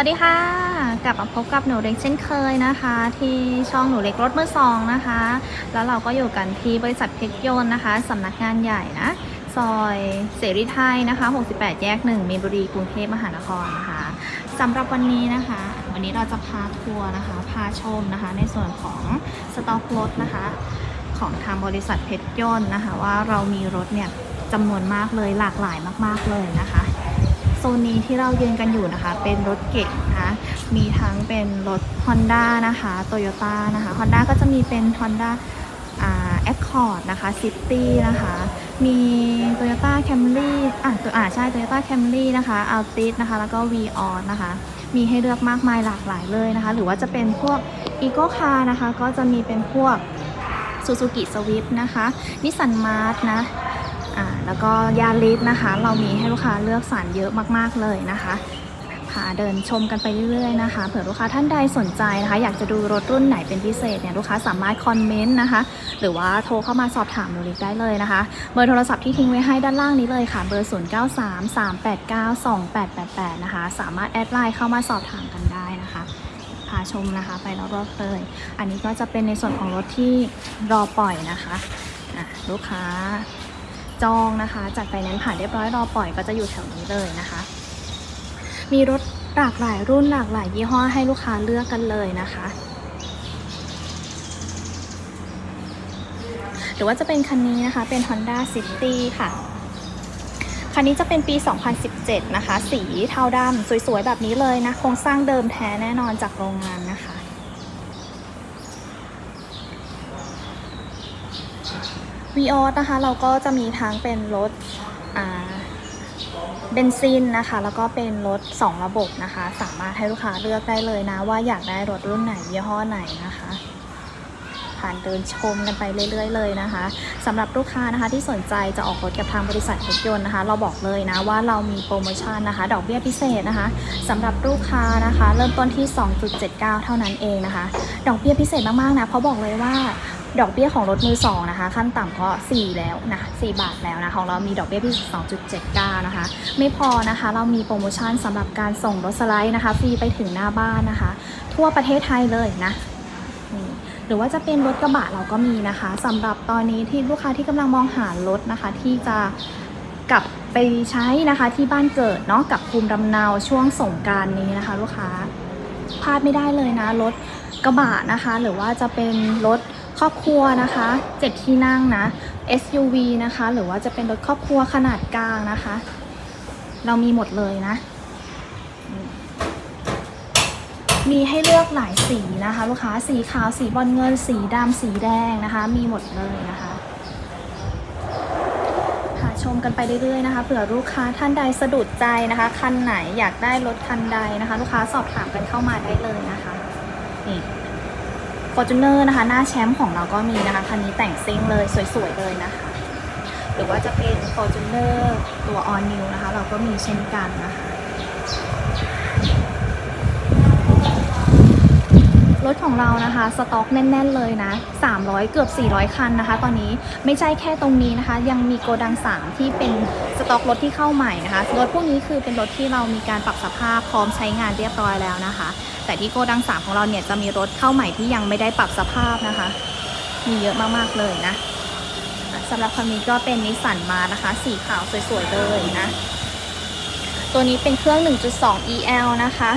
วัสดีค่ะ กลับมาพบกับหนูเล็กเช่นเคยนะคะ ที่ช่องหนูเล็กรถมือสองนะคะ แล้วเราก็อยู่กันที่บริษัทเพชรยนต์นะคะสำนักงานใหญ่นะซอยเสรีไทยนะคะ 68 แยก 1มีนบุรีกรุงเทพมหานครนะคะสำหรับวันนี้นะคะ วันนี้เราจะพาทัวร์นะคะ พาชมนะคะ ในส่วนของสต็อกรถนะคะ ของทางบริษัทเพชรยนต์นะคะ ว่าเรามีรถเนี่ยจำนวนมากเลยหลากหลายมาก ๆเลยนะคะ โซนนี้ที่เรายืนกันอยู่นะคะ เป็นรถเก๋งนะคะมีทั้งเป็นรถ Honda นะคะ Toyota นะคะ Honda ก็จะมีเป็น Honda อ่า Accord นะคะ City นะคะ มี Toyota Camry อะตัวอ่าใช่ Toyota Camry นะคะ Altis นะคะ แล้วก็ Vios นะคะ มีให้เลือกมากมายหลากหลายเลยนะคะ หรือว่าจะเป็นพวก Eco Car นะคะ ก็จะมีเป็นพวก Suzuki Swift นะคะ Nissan March นะ แล้วก็ยาลิสนะคะ เรามีให้ลูกค้าเลือกสรรเยอะมากๆเลยนะคะพาเดินชมกันไปเรื่อยๆนะคะเผื่อลูกค้าท่านใดสนใจนะคะ อยากจะดูรถรุ่นไหนเป็นพิเศษเนี่ยลูกค้าสามารถคอมเมนต์นะคะ หรือว่าโทรเข้ามาสอบถามนูเล็กได้เลยนะคะ เบอร์โทรศัพท์ที่ทิ้งไว้ให้ด้านล่างนี้เลยค่ะ เบอร์ 0933892888 นะคะ สามารถแอดไลน์เข้ามาสอบถามกันได้นะคะพาชมนะคะ ไปรอบๆเลย อันนี้ก็จะเป็นในส่วนของรถที่รอปล่อยนะคะะลูกค้า จองนะคะจัดไฟแนนซ์ผ่านเรียบร้อยรอปล่อยก็จะอยู่แถวนี้เลยนะคะ มีรถหลากหลายรุ่นหลากหลายยี่ห้อให้ลูกค้าเลือกกันเลยนะคะ หรือว่าจะเป็นคันนี้นะคะเป็น Honda City ค่ะคันนี้จะเป็นปี 2017 นะคะ สีเทาดำสวยๆ แบบนี้เลยนะ โครงสร้างเดิมแท้แน่นอนจากโรงงานนะคะ วีออสนะคะ เราก็จะมีทั้งเป็นรถเบนซินนะคะ แล้วก็เป็นรถ 2 ระบบนะคะ สามารถให้ลูกค้าเลือกได้เลยนะ ว่าอยากได้รถรุ่นไหนยี่ห้อไหนนะคะ ผ่านเดินชมกันไปเรื่อย ๆ เลยนะคะสำหรับลูกค้านะคะที่สนใจจะออกรถกับทางบริษัทรถยนต์นะคะ เราบอกเลยนะว่าเรามีโปรโมชั่นนะคะ ดอกเบี้ยพิเศษนะคะสำหรับลูกค้านะคะ เริ่มต้นที่ 2.79 เท่านั้นเองนะคะ ดอกเบี้ยพิเศษมากๆนะเพราะบอกเลยว่า ดอกเบี้ยของรถมือสองนะคะ ขั้นต่ำก็ 4 แล้วนะ4บาทแล้วนะของเรามีดอกเบี้ยพิเศษ2.79 นะคะ ไม่พอนะคะ เรามีโปรโมชั่นสำหรับการส่งรถสไลด์นะคะ ฟรีไปถึงหน้าบ้านนะคะ ทั่วประเทศไทยเลยนะนี่หรือว่าจะเป็นรถกระบะเราก็มีนะคะสำหรับตอนนี้ที่ลูกค้าที่กำลังมองหารถนะคะ ที่จะกลับไปใช้นะคะที่บ้านเกิดเนาะกับภูมิลำเนาช่วงสงการนี้นะคะ ลูกค้าพลาดไม่ได้เลยนะรถกระบะนะคะ หรือว่าจะเป็นรถ ครอบครัวนะคะ7ที่นั่งนะ SUV นะคะ หรือว่าจะเป็นรถครอบครัวขนาดกลางนะคะ เรามีหมดเลยนะ มีให้เลือกหลายสีนะคะ ลูกค้าสีขาวสีบอลเงิน สีดำสีแดงนะคะ มีหมดเลยนะคะหาชมกันไปเรื่อยๆนะคะเผื่อลูกค้าท่านใดสะดุดใจนะคะ คันไหนอยากได้รถคันใดนะคะ ลูกค้าสอบถามกันเข้ามาได้เลยนะคะนี่ อร์จูเนอร์นะคะ หน้าแชมป์ของเราก็มีนะคะ คันนี้แต่งซิ่งเลยสวยๆเลยนะคะ หรือว่าจะเป็น f o r t u n e r ตัว All New นะคะ เราก็มีเช่นกันนะคะรถของเรานะคะสต็อกแน่น ๆ เลยนะ 300 เกือบ 400 คันนะคะ ตอนนี้ไม่ใช่แค่ตรงนี้นะคะ ยังมีโกดัง 3 ที่เป็นสต็อกรถที่เข้าใหม่นะคะรถพวกนี้คือเป็นรถที่เรามีการปรับสภาพพร้อมใช้งานเรียบร้อยแล้วนะคะ แต่ที่โกดัง3ของเราเนี่ยจะมีรถเข้าใหม่ที่ยังไม่ได้ปรับสภาพนะคะ มีเยอะมากๆเลยนะสำหรับคันนี้ก็เป็นนิสสันมานะคะ สีขาวสวยๆเลยนะ ตัวนี้เป็นเครื่อง 1.2 EL นะคะ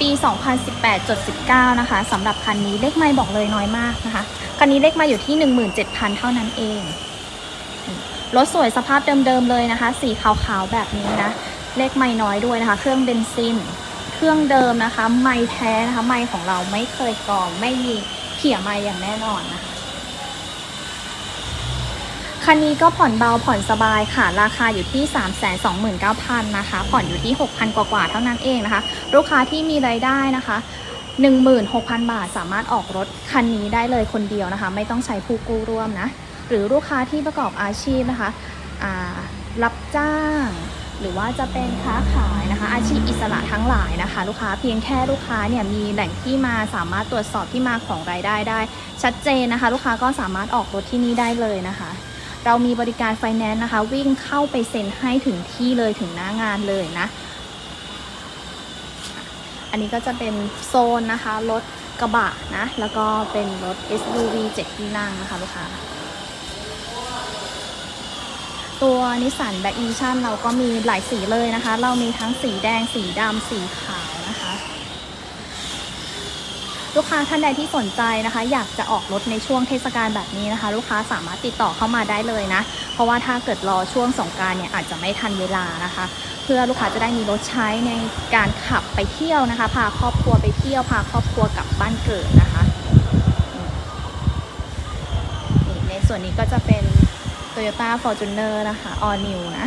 ปี 2018.19 นะคะสำหรับคันนี้เลขไม่บอกเลยน้อยมากนะคะ คันนี้เลขมาอยู่ที่ 17,000 เท่านั้นเอง รถสวยสภาพเดิมๆเลยนะคะ สีขาวๆแบบนี้นะ เลขไม่น้อยด้วยนะคะ เครื่องเบนซิน เครื่องเดิมนะคะ ไม่แท้นะคะ ไม่ของเราไม่เคยกรองไม่มีเขี่ยไม่อย่างแน่นอนนะคะ คันนี้ก็ผ่อนเบาผ่อนสบายค่ะ ราคาอยู่ที่ 329,000นะคะ ผ่อนอยู่ที่ 6,000 กว่าๆเท่านั้นเองนะคะ ลูกค้าที่มีรายได้นะคะ16,000 บาทสามารถออกรถคันนี้ได้เลยคนเดียวนะคะ ไม่ต้องใช้ผู้กู้ร่วมนะ หรือลูกค้าที่ประกอบอาชีพนะคะรับจ้าง หรือว่าจะเป็นค้าขายนะคะ อาชีพอิสระทั้งหลายนะคะ ลูกค้าเพียงแค่ลูกค้าเนี่ยมีแหล่งที่มาสามารถตรวจสอบที่มาของรายได้ได้ ชัดเจนนะคะ ลูกค้าก็สามารถออกรถที่นี่ได้เลยนะคะ เรามีบริการไฟแนนซ์นะคะ วิ่งเข้าไปเซ็นให้ถึงที่เลยถึงหน้างานเลยนะ อันนี้ก็จะเป็นโซนนะคะรถกระบะนะ แล้วก็เป็นรถ SUV 7ที่นั่งนะคะลูกค้า ตัวนิสสันแบ็กมิชันเราก็มีหลายสีเลยนะคะ เรามีทั้งสีแดงสีดำสีขาวนะคะ ลูกค้าท่านใดที่สนใจนะคะ อยากจะออกรถในช่วงเทศกาลแบบนี้นะคะ ลูกค้าสามารถติดต่อเข้ามาได้เลยนะ เพราะว่าถ้าเกิดรอช่วงสงการเนี่ยอาจจะไม่ทันเวลานะคะ เพื่อลูกค้าจะได้มีรถใช้ในการขับไปเที่ยวนะคะ พาครอบครัวไปเที่ยวพาครอบครัวกลับบ้านเกิดนะคะในส่วนนี้ก็จะเป็น Toyota Fortuner นะคะ All New นะ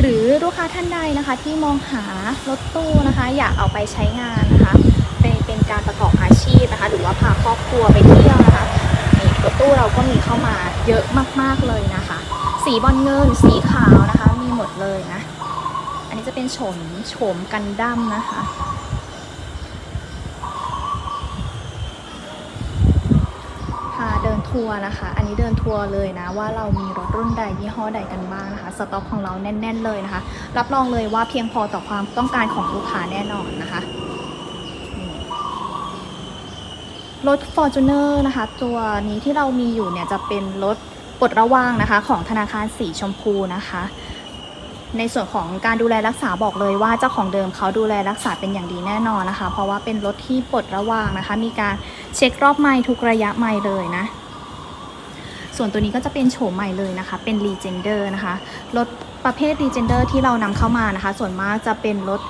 หรือลูกค้าท่านใดนะคะที่มองหารถตู้นะคะ อยากเอาไปใช้งานนะคะเป็นเป็นการประกอบอาชีพนะคะ หรือว่าพาครอบครัวไปเที่ยวนะคะรถตู้เราก็มีเข้ามาเยอะมากๆเลยนะคะ สีบอลเงิน สีขาวนะคะ มีหมดเลยนะ อันนี้จะเป็นโฉมโฉมกันดั้มนะคะ ทัวร์นะคะ อันนี้เดินทัวร์เลยนะว่าเรามีรถรุ่นใดยี่ห้อใดกันบ้างนะคะ สต็อกของเราแน่น ๆ เลยนะคะ รับรองเลยว่าเพียงพอต่อความต้องการของลูกค้าแน่นอนนะคะรถ Fortuner นะคะ ตัวนี้ที่เรามีอยู่เนี่ยจะเป็นรถปลดระวางนะคะ ของธนาคารสีชมพูนะคะ ในส่วนของการดูแลรักษาบอกเลยว่าเจ้าของเดิมเขาดูแลรักษาเป็นอย่างดีแน่นอนนะคะ เพราะว่าเป็นรถที่ปลดระวางนะคะ มีการเช็ครอบไม่ทุกระยะไม่เลยนะ ส่วนตัวนี้ก็จะเป็นโฉมใหม่เลยนะคะ เป็นรีเจนเดอร์นะคะ รถประเภทรีเจนเดอร์ที่เรานำเข้ามานะคะ ส่วนมากจะเป็นรถ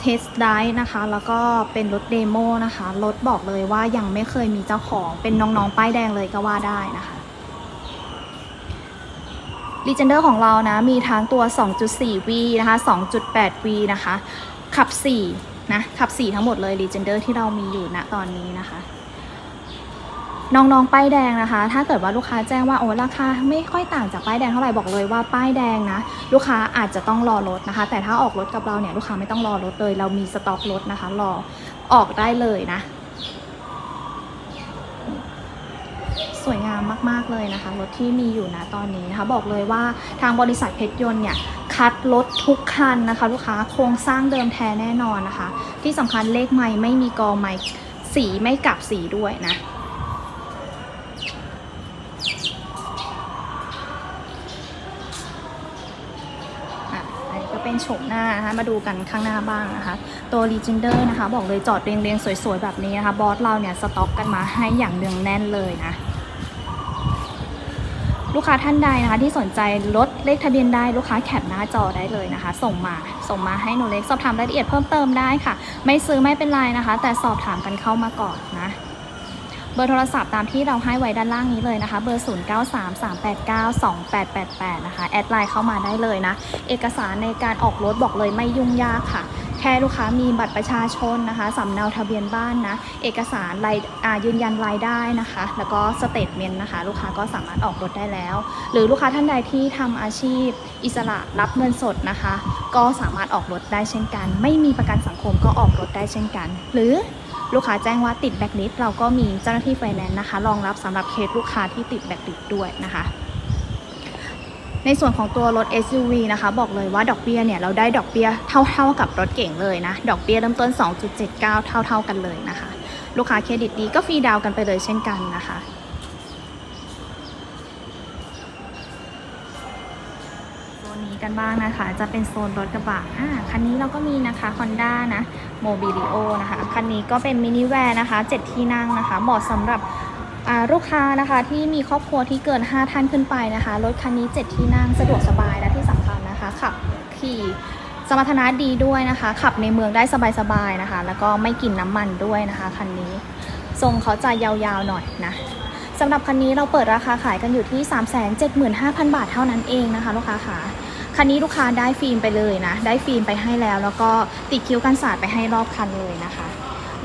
เทสต์ได้นะคะ แล้วก็เป็นรถเดโมนะคะ รถบอกเลยว่ายังไม่เคยมีเจ้าของ เป็นน้องๆ ป้ายแดงเลยก็ว่าได้นะคะรีเจนเดอร์ของเรานะ มีทั้งตัว 2.4V นะคะ 2.8V นะคะ ขับ 4 นะ ขับ 4 ทั้งหมดเลยรีเจนเดอร์ที่เรามีอยู่ณนะตอนนี้นะคะ น้องๆ ป้ายแดงนะคะ ถ้าเกิดว่าลูกค้าแจ้งว่าโอ้ราคาไม่ค่อยต่างจากป้ายแดงเท่าไหร่บอกเลยว่าป้ายแดงนะ ลูกค้าอาจจะต้องรอรถนะคะ แต่ถ้าออกรถกับเราเนี่ยลูกค้าไม่ต้องรอรถเลย เรามีสต็อกรถนะคะ รอออกได้เลยนะ สวยงามมากๆเลยนะคะ รถที่มีอยู่นะตอนนี้นะคะบอกเลยว่าทางบริษัทเพชรยนต์เนี่ยคัดรถทุกคันนะคะ ลูกค้าโครงสร้างเดิมแท้แน่นอนนะคะ ที่สำคัญเลขไม้ไม่มีกอไม้สีไม่กลับสีด้วยนะ เป็นโฉมหน้านะคะมาดูกันข้างหน้าบ้างนะคะ ตัวรีจินเดอร์นะคะ บอกเลยจอดเรียงๆ สวยๆ แบบนี้นะคะ บอสเราเนี่ยสต็อกกันมาให้อย่างเนืองแน่นเลยนะลูกค้าท่านใดนะคะที่สนใจรถเลขทะเบียนได้ลูกค้าแคปหน้าจอได้เลยนะคะ ส่งมาส่งมาให้หนูเล็กสอบถามรายละเอียดเพิ่มเติมได้ค่ะ ไม่ซื้อไม่เป็นไรนะคะ แต่สอบถามกันเข้ามาก่อนนะ เบอร์โทรศัพท์ตามที่เราให้ไว้ด้านล่างนี้เลยนะคะ เบอร์ 0933892888 นะคะ แอดไลน์เข้ามาได้เลยนะ เอกสารในการออกรถบอกเลยไม่ยุ่งยากค่ะ แค่ลูกค้ามีบัตรประชาชนนะคะสำเนาทะเบียนบ้านนะ เอกสารรายยืนยันรายได้นะคะ แล้วก็สเตทเมนต์นะคะ ลูกค้าก็สามารถออกรถได้แล้ว หรือลูกค้าท่านใดที่ทำอาชีพ อิสระรับเงินสดนะคะ ก็สามารถออกรถได้เช่นกัน ไม่มีประกันสังคมก็ออกรถได้เช่นกัน หรือ ลูกค้าแจ้งว่าติดแบ็กลิสเราก็มีเจ้าหน้าที่ไฟแนนซ์นะคะรองรับสำหรับเคสลูกค้าที่ติดแบ็กลิสด้วยนะคะในส่วนของตัวรถ SUV นะคะ บอกเลยว่าดอกเบีย้ยเนี่ยเราได้ดอกเบีย้ยเท่าๆกับรถเก่งเลยนะ ดอกเบีย้ยเริ่มต้น 2.79 เท่าๆกันเลยนะคะ ลูกค้าเครดิตดีก็ฟรีดาวกันไปเลยเช่นกันนะคะ นี้กันบ้างนะคะ จะเป็นโซนรถกระบะอ่าคันนี้เราก็มีนะคะ Honda นะโมบิลิโอนะคะ คันนี้ก็เป็นมินิแวร์นะคะ 7 ที่นั่งนะคะ เหมาะสำหรับลูกค้านะคะที่มีครอบครัวที่เกิน 5 ท่านขึ้นไปนะคะ รถคันนี้ 7 ที่นั่งสะดวกสบายและที่สำคัญนะคะขับขี่สมรรถนะดีด้วยนะคะ ขับในเมืองได้สบายๆนะคะ แล้วก็ไม่กินน้ำมันด้วยนะคะคันนี้ทรงเขาจะยาวๆหน่อยนะสำหรับคันนี้เราเปิดราคาขายกันอยู่ที่ 375,000 บาทเท่านั้นเองนะคะ ลูกค้าค่ะ คันนี้ลูกค้าได้ฟิล์มไปเลยนะ ได้ฟิล์มไปให้แล้ว แล้วก็ติดคิ้วกันสาดไปให้รอบคันเลยนะคะ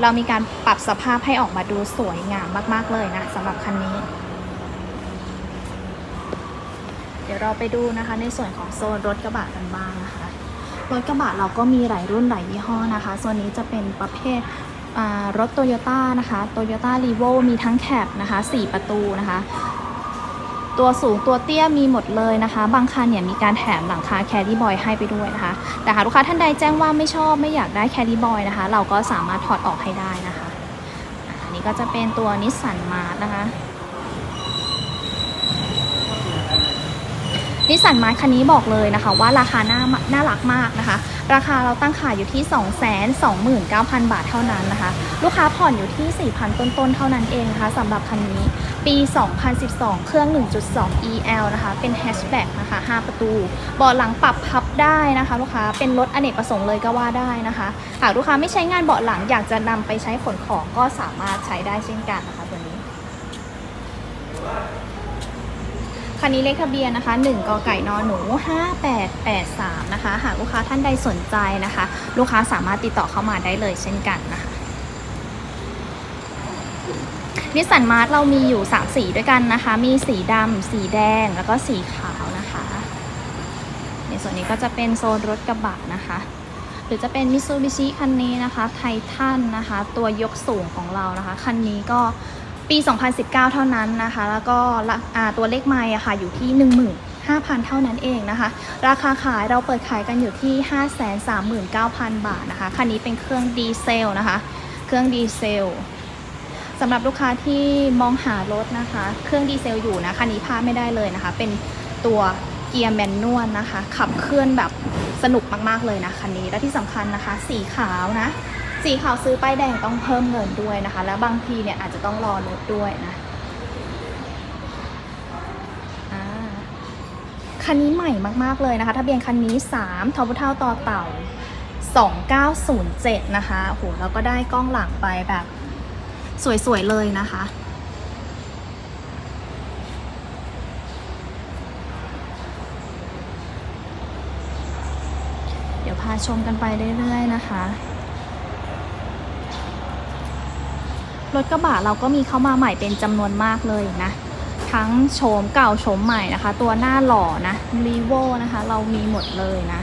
เรามีการปรับสภาพให้ออกมาดูสวยงามมาก ๆเลยนะสำหรับคันนี้ เดี๋ยวเราไปดูนะคะในส่วนของโซนรถกระบะกันบ้างนะคะ รถกระบะเราก็มีหลายรุ่นหลายยี่ห้อนะคะส่วนนี้จะเป็นประเภทรถโตโยต้านะคะโตโยต้ารีโวมีทั้งแคบนะคะ 4 ประตูนะคะ ตัวสูงตัวเตี้ยมีหมดเลยนะคะ บางคันเนี่ยมีการแถมหลังคาแครี่บอยให้ไปด้วยนะคะ แต่หากลูกค้าท่านใดแจ้งว่าไม่ชอบไม่อยากได้แครี่บอยนะคะ เราก็สามารถถอดออกให้ได้นะคะ อันนี้ก็จะเป็นตัวนิสสันมาร์นะคะ นิสสันมาร์คันนี้บอกเลยนะคะ ว่าราคาน่าน่ารักมากนะคะ ราคาเราตั้งขายอยู่ที่ 229,000 บาทเท่านั้นนะคะ ลูกค้าผ่อนอยู่ที่ 4,000 ต้นๆ เท่านั้นเองนะคะสำหรับคันนี้ปี 2012 เครื่อง 1.2 EL นะคะ เป็นแฮชแบ็กนะคะ 5 ประตูเบาะหลังปรับพับได้นะคะ ลูกค้า เป็นรถอเนกประสงค์เลยก็ว่าได้นะคะ หากลูกค้าไม่ใช้งานเบาะหลังอยากจะนำไปใช้ขนของก็สามารถใช้ได้เช่นกันนะคะตัวนี้ คันนี้เลขทะเบียนนะคะ 1กไก่นอหนู 5883 นะคะ หากลูกค้าท่านใดสนใจนะคะ ลูกค้าสามารถติดต่อเข้ามาได้เลยเช่นกันนะคะนิสสันมาร์ทเรามีอยู่ 3 สีด้วยกันนะคะ มีสีดำ สีแดง แล้วก็สีขาวนะคะ ในส่วนนี้ก็จะเป็นโซนรถกระบะนะคะ หรือจะเป็นมิ t ซูบิชิคันนี้นะคะ ไททันนะคะ ตัวยกสูงของเรานะคะ คันนี้ก็ ปี 2019 เท่านั้นนะคะ แล้วก็ตัวเลขไมล์อะค่ะอยู่ที่ 15,000 เท่านั้นเองนะคะ ราคาขายเราเปิดขายกันอยู่ที่ 539,000 บาทนะคะ คันนี้เป็นเครื่องดีเซลนะคะ เครื่องดีเซลสำหรับลูกค้าที่มองหารถนะคะ เครื่องดีเซลอยู่นะคันนี้พลาดไม่ได้เลยนะคะ เป็นตัวเกียร์แมนนวลนะคะ ขับเคลื่อนแบบสนุกมากๆเลยนะคันนี้ และที่สำคัญนะคะ สีขาวนะ สีขาวซื้อป้ายแดงต้องเพิ่มเงินด้วยนะคะ และบางทีเนี่ยอาจจะต้องรอรถด้วยนะคันนี้ใหม่มากๆเลยนะคะทะเบียนคันนี้ 3ทบเท่าต่อเต่า 2907 นะคะโอ้โหแล้วก็ได้กล้องหลังไปแบบสวย ๆ เลยนะคะ เดี๋ยวพาชมกันไปเรื่อย ๆ นะคะ รถกระบะเราก็มีเข้ามาใหม่เป็นจำนวนมากเลยนะ ทั้งโฉมเก่าโฉมใหม่นะคะ ตัวหน้าหล่อนะรีโวนะคะ เรามีหมดเลยนะ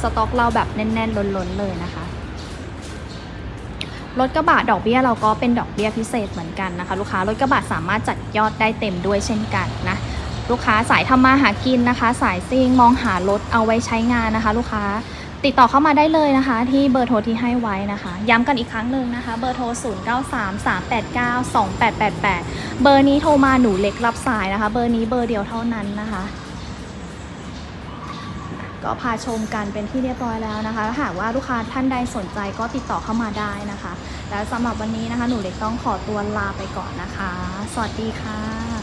สต็อกเราแบบแน่นๆล้นๆเลยนะคะ รถกระบะดอกเบี้ยเราก็เป็นดอกเบี้ยพิเศษเหมือนกันนะคะ ลูกค้ารถกระบะสามารถจัดยอดได้เต็มด้วยเช่นกันนะลูกค้าสายทำมาหากินนะคะ สายซิ่งมองหารถเอาไว้ใช้งานนะคะ ลูกค้า ติดต่อเข้ามาได้เลยนะคะ ที่เบอร์โทรที่ให้ไว้นะคะ ย้ำกันอีกครั้งหนึ่งนะคะ เบอร์โทร 0933892888 เบอร์นี้โทรมาหนูเล็กรับสายนะคะ เบอร์นี้เบอร์เดียวเท่านั้นนะคะ ก็พาชมกันเป็นที่เรียบร้อยแล้วนะคะถ้าหากว่าลูกค้าท่านใดสนใจก็ติดต่อเข้ามาได้นะคะ และสำหรับวันนี้นะคะ หนูเล็กต้องขอตัวลาไปก่อนนะคะ สวัสดีค่ะ